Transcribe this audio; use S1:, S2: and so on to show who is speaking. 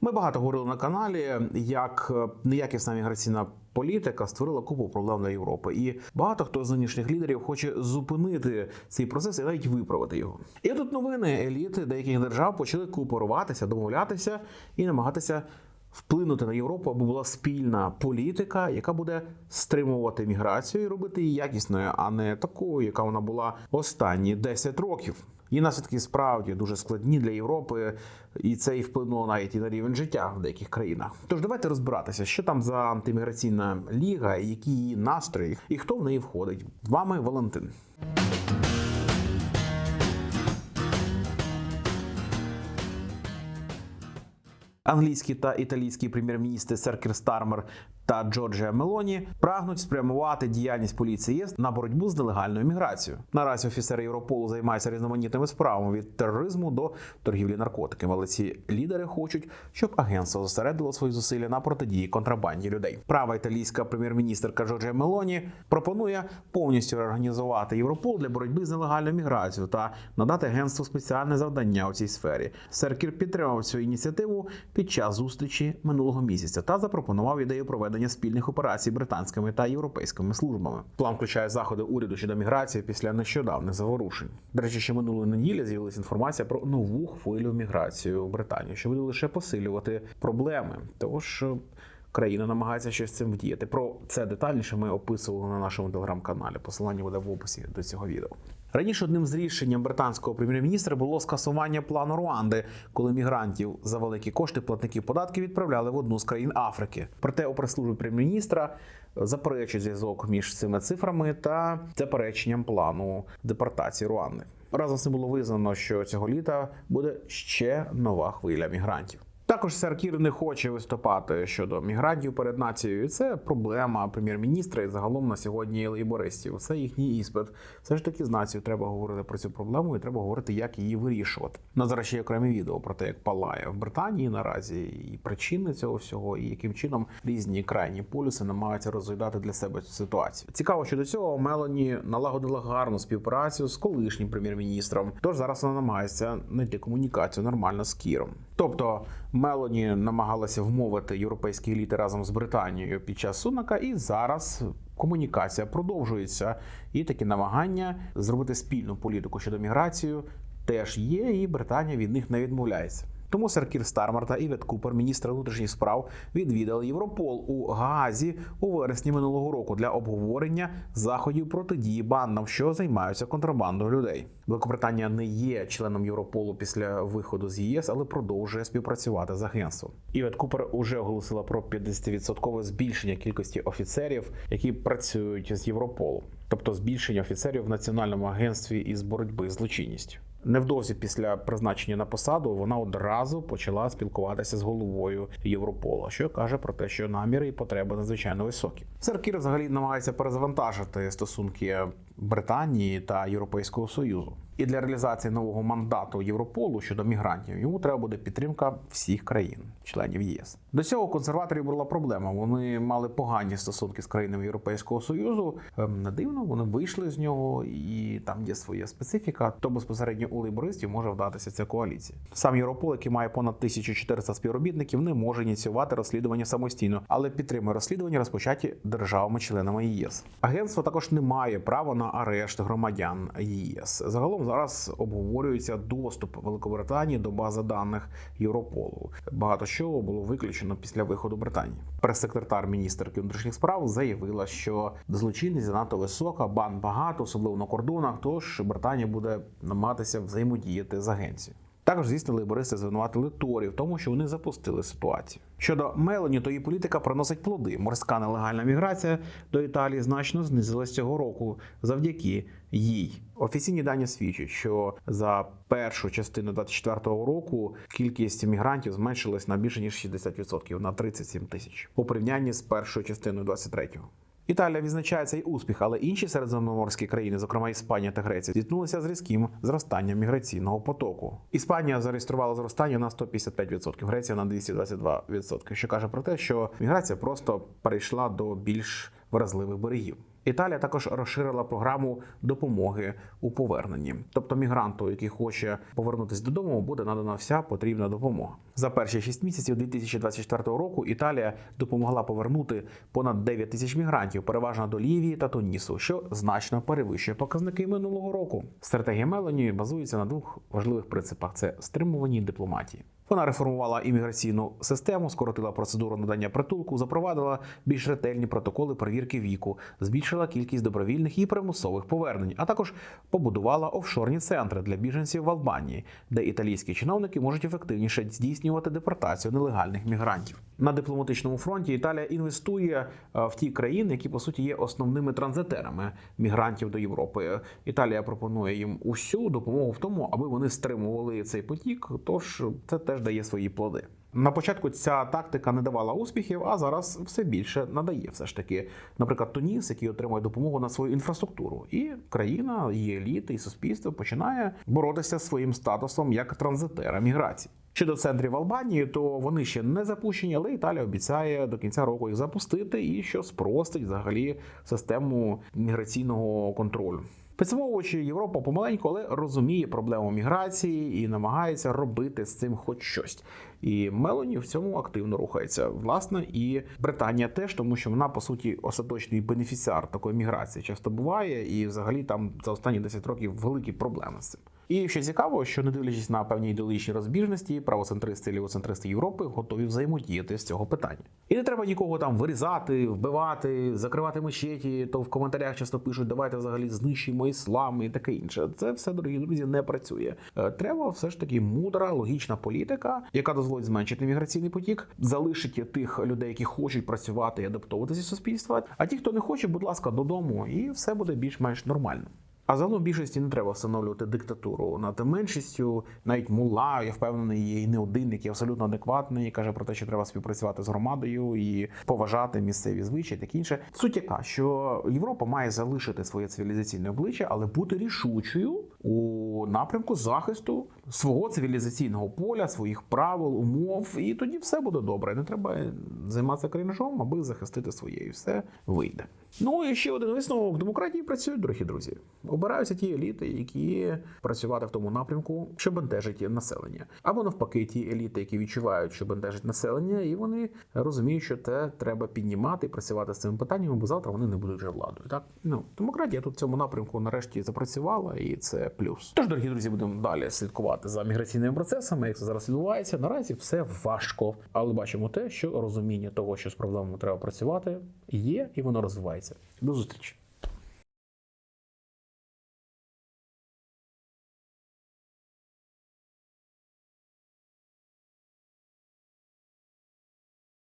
S1: Ми багато говорили на каналі, як е, неякісна міграційна політика створила купу проблем для Європи, і багато хто з нинішніх лідерів хоче зупинити цей процес і навіть виправити його. І тут новини еліти деяких держав почали кооперуватися, домовлятися і намагатися. Вплинути на Європу, аби була спільна політика, яка буде стримувати міграцію і робити її якісною, а не такою, яка вона була останні 10 років. Її наслідки справді дуже складні для Європи, і це і вплинуло навіть і на рівень життя в деяких країнах. Тож давайте розбиратися, що там за антиміграційна ліга, які її настрої, і хто в неї входить. З вами Валентин. Англійський та італійський прем'єр-міністри Сер Кір Стармер та Джорджія Мелоні прагнуть спрямувати діяльність поліції ЄС на боротьбу з нелегальною міграцією. Наразі офіцери Європолу займаються різноманітними справами від тероризму до торгівлі наркотиками. Але ці лідери хочуть, щоб агентство зосередило свої зусилля на протидії контрабанді людей. Права італійська прем'єр-міністерка Джорджія Мелоні пропонує повністю реорганізувати Європол для боротьби з нелегальною міграцією та надати агентству спеціальне завдання у цій сфері. Сер Кір підтримав цю ініціативу під час зустрічі минулого місяця та запропонував ідею проведення спільних операцій британськими та європейськими службами. План включає заходи уряду щодо міграції після нещодавних заворушень. До речі, ще минулої неділі з'явилася інформація про нову хвилю міграції у Британію, що буде лише посилювати проблеми. Тож е, країна намагається щось з цим вдіяти. Про це детальніше ми описували на нашому телеграм-каналі. Посилання буде в описі до цього відео. Раніше одним з рішенням британського прем'єр-міністра було скасування плану Руанди, коли мігрантів за великі кошти платників податків відправляли в одну з країн Африки. Проте у прес-службі прем'єр-міністра заперечують зв'язок між цими цифрами та запереченням плану депортації Руанди. Разом з цим було визнано, що цього літа буде ще нова хвиля мігрантів. Також сер Кір не хоче виступати щодо мігрантів перед нацією. Це проблема прем'єр-міністра і загалом на сьогодні лейбористів. Це їхній іспит. Все ж таки з нацією треба говорити про цю проблему і треба говорити, як її вирішувати. На зараз ще окремі відео про те, як палає в Британії наразі, і причини цього всього, і яким чином різні крайні полюси намагаються розглядати для себе цю ситуацію. Цікаво, що до цього Мелані налагодила гарну співпрацю з колишнім прем'єр-міністром. Тож зараз вона намагається знайти комунікацію нормально з Кіром. Тобто Мелоні намагалася вмовити європейські еліти разом з Британією під час сунака, і зараз комунікація продовжується. І такі намагання зробити спільну політику щодо міграції теж є, і Британія від них не відмовляється. Тому сер Кір Стармер та Івет Купер, міністр внутрішніх справ, відвідали Європол у Гаазі у вересні минулого року для обговорення заходів протидії бандам, що займаються контрабандою людей. Великобританія не є членом Європолу після виходу з ЄС, але продовжує співпрацювати з агентством. Івет Купер уже оголосила про 50% збільшення кількості офіцерів, які працюють з Європолу, тобто збільшення офіцерів в національному агентстві із боротьби з злочинністю. Невдовзі після призначення на посаду вона одразу почала спілкуватися з головою Європола, що каже про те, що наміри і потреби надзвичайно високі. Сер Кір взагалі намагається перезавантажити стосунки Британії та Європейського союзу. І для реалізації нового мандату Європолу щодо мігрантів йому треба буде підтримка всіх країн, членів ЄС. До цього консерваторів була проблема. Вони мали погані стосунки з країнами Європейського союзу. Ем, Не дивно, вони вийшли з нього, і там є своя специфіка. То безпосередньо у лейбористів може вдатися ця коаліція. Сам Європол, який має понад 1400 співробітників, не може ініціювати розслідування самостійно, але підтримує розслідування, розпочаті державами-членами ЄС. Агентство також не має права на арешт громадян ЄС. Загалом зараз обговорюється доступ Великобританії до бази даних Європолу. Багато чого було виключено після виходу Британії. Прес-секретар міністерки внутрішніх справ заявила, що злочинність занадто висока, бан багато, особливо на кордонах. Тож Британія буде намагатися взаємодіяти з агенцією. Також, звісно, лейбористи звинуватили Торі в тому, що вони запустили ситуацію. Щодо Мелані, то її політика приносить плоди. Морська нелегальна міграція до Італії значно знизилась цього року завдяки їй. Офіційні дані свідчать, що за першу частину 24-го року кількість мігрантів зменшилась на більше ніж 60% на 37 тисяч у порівнянні з першою частиною 23-го. Італія відзначає цей успіх, але інші середземноморські країни, зокрема Іспанія та Греція, зіткнулися з різким зростанням міграційного потоку. Іспанія зареєструвала зростання на 155%, Греція на 222%, що каже про те, що міграція просто перейшла до більш вразливих берегів. Італія також розширила програму допомоги у поверненні. Тобто мігранту, який хоче повернутися додому, буде надана вся потрібна допомога. За перші 6 місяців 2024 року Італія допомогла повернути понад 9 тисяч мігрантів, переважно до Лівії та Тунісу, що значно перевищує показники минулого року. Стратегія Мелоні базується на двох важливих принципах: це стримуванні і дипломатії. Вона реформувала імміграційну систему, скоротила процедуру надання притулку, запровадила більш ретельні протоколи перевірки віку, збільшила кількість добровільних і примусових повернень, а також побудувала офшорні центри для біженців в Албанії, де італійські чиновники можуть ефективніше здійснювати депортацію нелегальних мігрантів. На дипломатичному фронті Італія інвестує е, в ті країни, які по суті є основними транзитерами мігрантів до Європи. Італія пропонує їм усю допомогу в тому, аби вони стримували цей потік. Тож це теж дає свої плоди. На початку ця тактика не давала успіхів, а зараз все більше надає. Все ж таки, наприклад, Туніс, який отримує допомогу на свою інфраструктуру, і країна, її еліти, і суспільство починає боротися зі своїм статусом як транзитера міграції. Щодо центрів Албанії, то вони ще не запущені, але Італія обіцяє до кінця року їх запустити і що спростить взагалі систему міграційного контролю. Підсумовуючи, Європа помаленьку, але розуміє проблему міграції і намагається робити з цим хоч щось. І Мелоні в цьому активно рухається. Власне, і Британія теж, тому що вона по суті остаточний бенефіціар такої міграції часто буває, і взагалі там за останні 10 років великі проблеми з цим. І ще цікаво, що не дивлячись на певні ідеологічні розбіжності, правоцентристи і лівоцентристи Європи готові взаємодіяти з цього питання. І не треба нікого там вирізати, вбивати, закривати мечеті. То в коментарях часто пишуть, давайте взагалі знищимо іслам і таке інше. Це все, дорогі друзі, не працює. Е, Треба все ж таки мудра, логічна політика, яка дозволить зменшити міграційний потік, залишить тих людей, які хочуть працювати і адаптовуватися суспільства. А ті, хто не хоче, будь ласка, додому, і все буде більш-менш нормально. А загалом більшості не треба встановлювати диктатуру над меншістю. Навіть мула, я впевнений, є і не один, який абсолютно адекватний, і каже про те, що треба співпрацювати з громадою і поважати місцеві звичаї, таке інше. Суть яка, що Європа має залишити своє цивілізаційне обличчя, але бути рішучою у напрямку захисту свого цивілізаційного поля, своїх правил, умов, і тоді все буде добре. Не треба займатися крінжом, аби захистити своє, і все вийде. Ну і ще один висновок демократії працюють, дорогі друзі. Обираються ті еліти, які працювати в тому напрямку, що бентежить населення, або навпаки, ті еліти, які відчувають, що бентежить населення, і вони розуміють, що те треба піднімати і працювати з цими питаннями, бо завтра вони не будуть вже владою. Так ну демократія тут в цьому напрямку нарешті запрацювала, і це. Тож, дорогі друзі, будемо далі слідкувати за міграційними процесами, як це зараз відбувається. Наразі все важко, але бачимо те, що розуміння того, що з проблемами треба працювати, є і воно розвивається. До зустрічі.